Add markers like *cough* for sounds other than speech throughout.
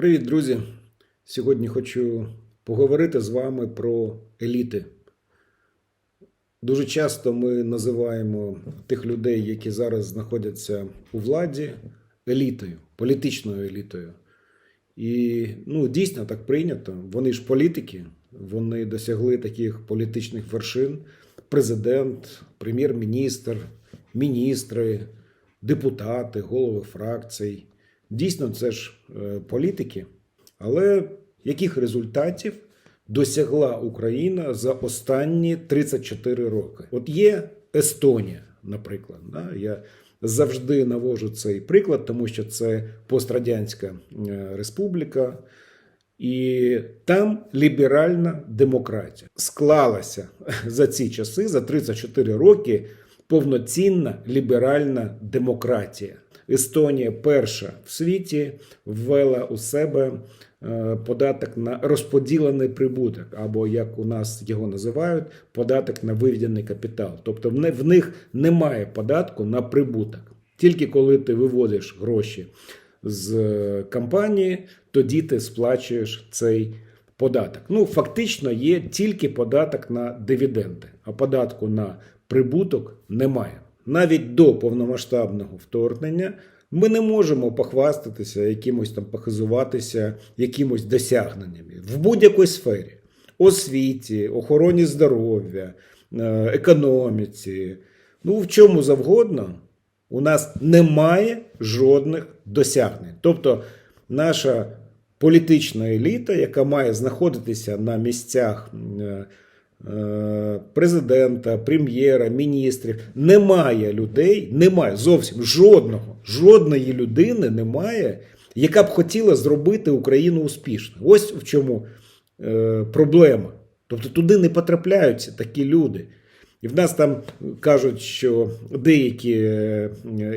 Привіт, друзі! Сьогодні хочу поговорити з вами про еліти. Дуже часто ми називаємо тих людей, які зараз знаходяться у владі, елітою, політичною елітою. І ну, дійсно так прийнято. Вони ж політики, вони досягли таких політичних вершин: президент, прем'єр-міністр, міністри, депутати, голови фракцій. Дійсно, це ж е, політики. Але яких результатів досягла Україна за останні 34 роки? От є Естонія, наприклад. Да? Я завжди навожу цей приклад, тому що це пострадянська е, республіка. І там ліберальна демократія склалася *laughs* за ці часи, за 34 роки, повноцінна ліберальна демократія. Естонія перша в світі ввела у себе е, податок на розподілений прибуток, або як у нас його називають, податок на виведений капітал. Тобто в них немає податку на прибуток. Тільки коли ти виводиш гроші з е, компанії, тоді ти сплачуєш цей податок. Ну, фактично є тільки податок на дивіденди, а податку на прибуток немає. Навіть до повномасштабного вторгнення ми не можемо похвастатися якимось там похизуватися якимось досягненнями в будь-якій сфері: освіті, охороні здоров'я, е, економіці. Ну, в чому завгодно, у нас немає жодних досягнень. Тобто, наша політична еліта, яка має знаходитися на місцях е, президента, прем'єра, міністрів, немає людей, немає зовсім жодного, жодної людини немає, яка б хотіла зробити Україну успішною. Ось в чому е, проблема. Тобто туди не потрапляються такі люди. І в нас там кажуть, що деякі е,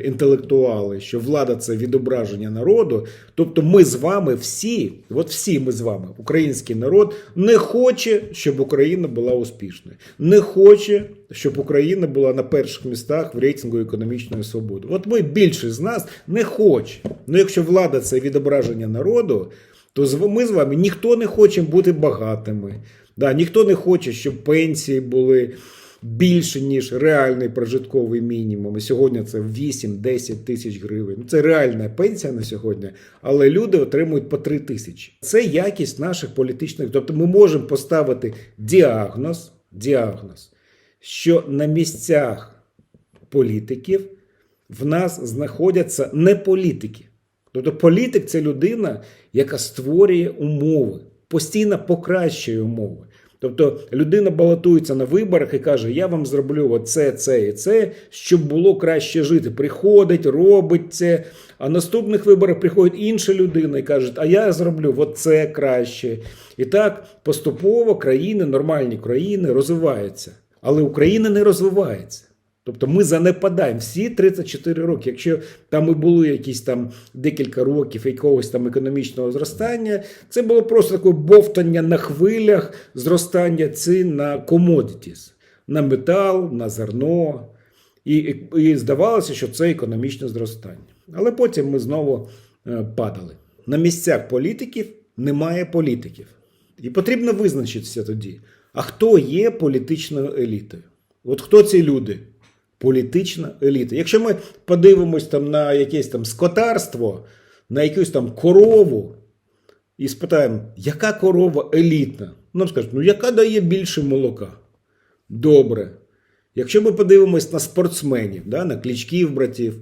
інтелектуали, що влада це відображення народу. Тобто, ми з вами всі, от всі ми з вами, український народ, не хоче, щоб Україна була успішною, не хоче, щоб Україна була на перших містах в рейтингу економічної свободи. От ми більшість з нас не хоче. Ну, якщо влада це відображення народу, то ми з вами ніхто не хоче бути багатими. Да, ніхто не хоче, щоб пенсії були більше, ніж реальний прожитковий мінімум. І сьогодні це 8-10 тисяч гривень. Це реальна пенсія на сьогодні, але люди отримують по 3 тисячі. Це якість наших політичних. Тобто ми можемо поставити діагноз, діагноз, що на місцях політиків в нас знаходяться не політики. Тобто політик це людина, яка створює умови, постійно покращує умови. Тобто людина балотується на виборах і каже: Я вам зроблю оце, це і це, щоб було краще жити. Приходить, робить це. А наступних виборах приходить інша людина і каже, а я зроблю оце краще. І так поступово країни, нормальні країни розвиваються. Але Україна не розвивається. Тобто ми занепадаємо всі 34 роки. Якщо там і були якісь там декілька років якогось там економічного зростання, це було просто таке бовтання на хвилях зростання цін на commodities, на метал, на зерно. І, і, і здавалося, що це економічне зростання. Але потім ми знову е, падали. На місцях політиків немає політиків. І потрібно визначитися тоді, а хто є політичною елітою? От хто ці люди? Політична еліта. Якщо ми подивимось там на якесь там скотарство, на якусь там корову, і спитаємо, яка корова елітна? Нам скажуть, ну яка дає більше молока? Добре. Якщо ми подивимось на спортсменів, да, на клічків братів,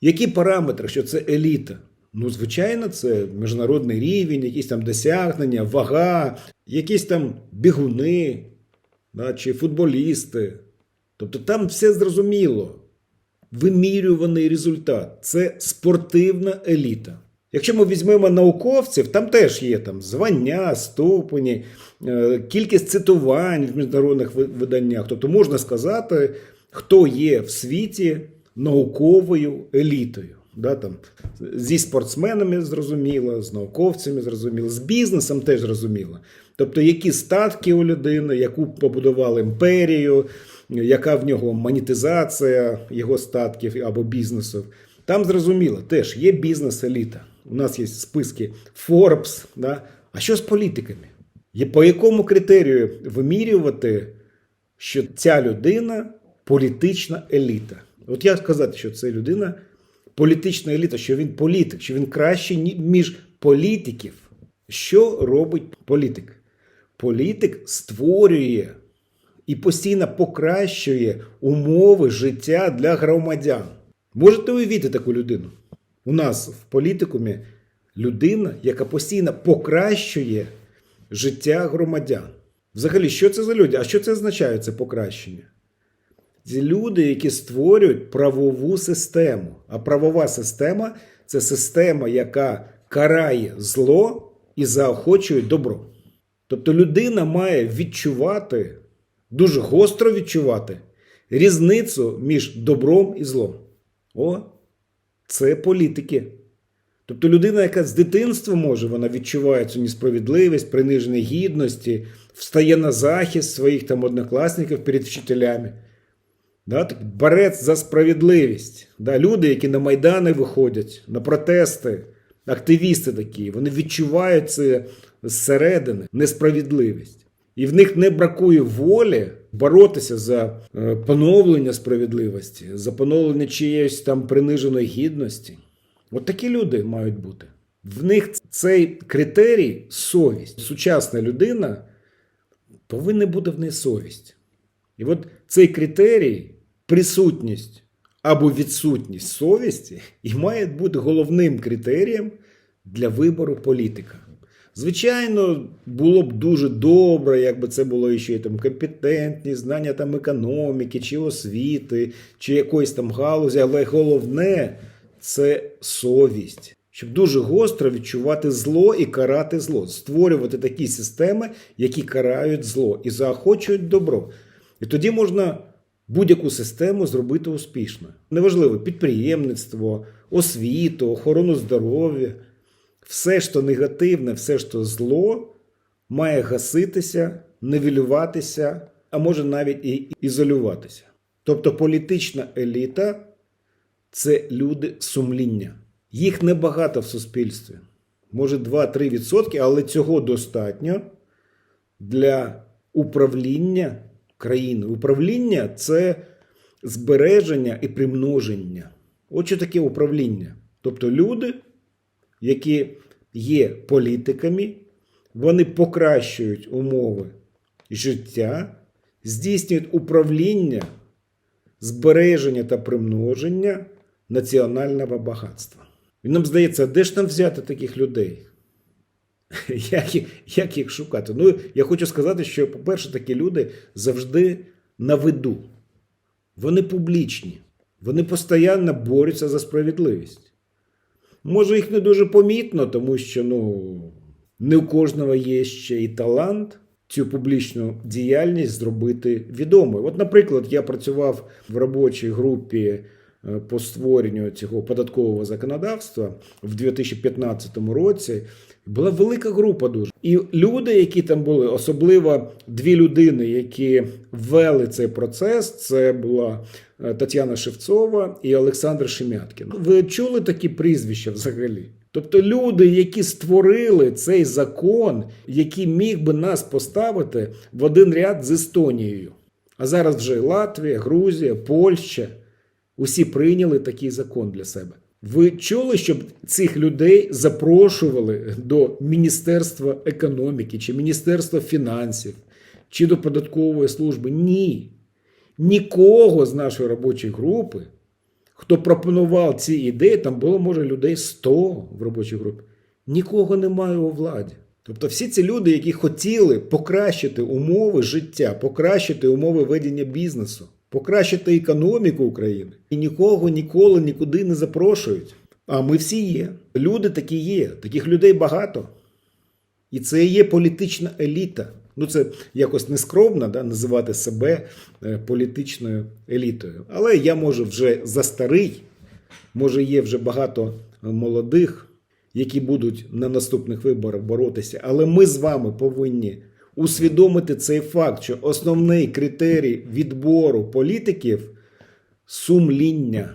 які параметри, що це еліта? Ну, звичайно, це міжнародний рівень, якісь там досягнення, вага, якісь там бігуни да, чи футболісти. Тобто там все зрозуміло. Вимірюваний результат це спортивна еліта. Якщо ми візьмемо науковців, там теж є там звання, ступені, е, кількість цитувань в міжнародних виданнях. Тобто можна сказати, хто є в світі науковою елітою. Да, там, зі спортсменами зрозуміло, з науковцями зрозуміло, з бізнесом теж зрозуміло. Тобто, які статки у людини, яку побудували імперію, яка в нього монетизація його статків або бізнесу. Там зрозуміло, теж є бізнес-еліта. У нас є списки Forbes. Да? А що з політиками? І по якому критерію вимірювати, що ця людина політична еліта? От як сказати, що це людина політична еліта, що він політик, що він кращий між політиків. Що робить політик? Політик створює і постійно покращує умови життя для громадян. Можете уявити таку людину? У нас в політикумі людина, яка постійно покращує життя громадян. Взагалі, що це за люди? А що це означає це покращення? Це люди, які створюють правову систему. А правова система це система, яка карає зло і заохочує добро. Тобто людина має відчувати, дуже гостро відчувати різницю між добром і злом. О, це політики. Тобто людина, яка з дитинства може, вона відчуває цю несправедливість, приниження гідності, встає на захист своїх там однокласників перед вчителями. Да, так, борець за справедливість. Да, люди, які на Майдани виходять, на протести, активісти такі, вони відчувають це зсередини, несправедливість. І в них не бракує волі боротися за е, поновлення справедливості, за поновлення чиєїсь там приниженої гідності. От такі люди мають бути. В них цей критерій совість. Сучасна людина повинна бути в неї совість. І от цей критерій, присутність або відсутність совісті, і має бути головним критерієм для вибору політика. Звичайно, було б дуже добре, якби це було ще там компетентність, знання там економіки, чи освіти, чи якоїсь там галузі, але головне це совість. Щоб дуже гостро відчувати зло і карати зло, створювати такі системи, які карають зло і заохочують добро. І тоді можна будь-яку систему зробити успішно. Неважливо підприємництво, освіту, охорону здоров'я. Все, що негативне, все, що зло, має гаситися, нивелюватися, а може навіть і ізолюватися. Тобто політична еліта це люди сумління. Їх небагато в суспільстві. Може 2-3%, але цього достатньо для управління країною. Управління це збереження і примноження. От що таке управління. Тобто люди, які є політиками, вони покращують умови життя, здійснюють управління, збереження та примноження національного багатства. І нам здається, де ж нам взяти таких людей? *laughs* Як, їх- як їх шукати? Ну, я хочу сказати, що, по-перше, такі люди завжди на виду. Вони публічні, вони постійно борються за справедливість. Може, їх не дуже помітно, тому що ну, не у кожного є ще і талант цю публічну діяльність зробити відомою. От, наприклад, я працював в робочій групі по створенню цього податкового законодавства в 2015 році. Була велика група дуже. І люди, які там були, особливо дві людини, які ввели цей процес, це була е, Тетяна Шевцова і Олександр Шемяткін. Ви чули такі прізвища взагалі? Тобто люди, які створили цей закон, який міг би нас поставити в один ряд з Естонією. А зараз вже Латвія, Грузія, Польща усі прийняли такий закон для себе. Ви чули, щоб цих людей запрошували до Міністерства економіки чи Міністерства фінансів чи до податкової служби? Ні. Нікого з нашої робочої групи, хто пропонував ці ідеї, там було, може, людей 100 в робочій групі. Нікого немає у владі. Тобто всі ці люди, які хотіли покращити умови життя, покращити умови ведення бізнесу, покращити економіку України, і нікого ніколи нікуди не запрошують. А ми всі є. Люди такі є, таких людей багато. І це є політична еліта. Ну, це якось нескромно да, називати себе е, політичною елітою. Але я можу вже за старий, може, є вже багато молодих, які будуть на наступних виборах боротися. Але ми з вами повинні усвідомити цей факт, що основний критерій відбору політиків сумління.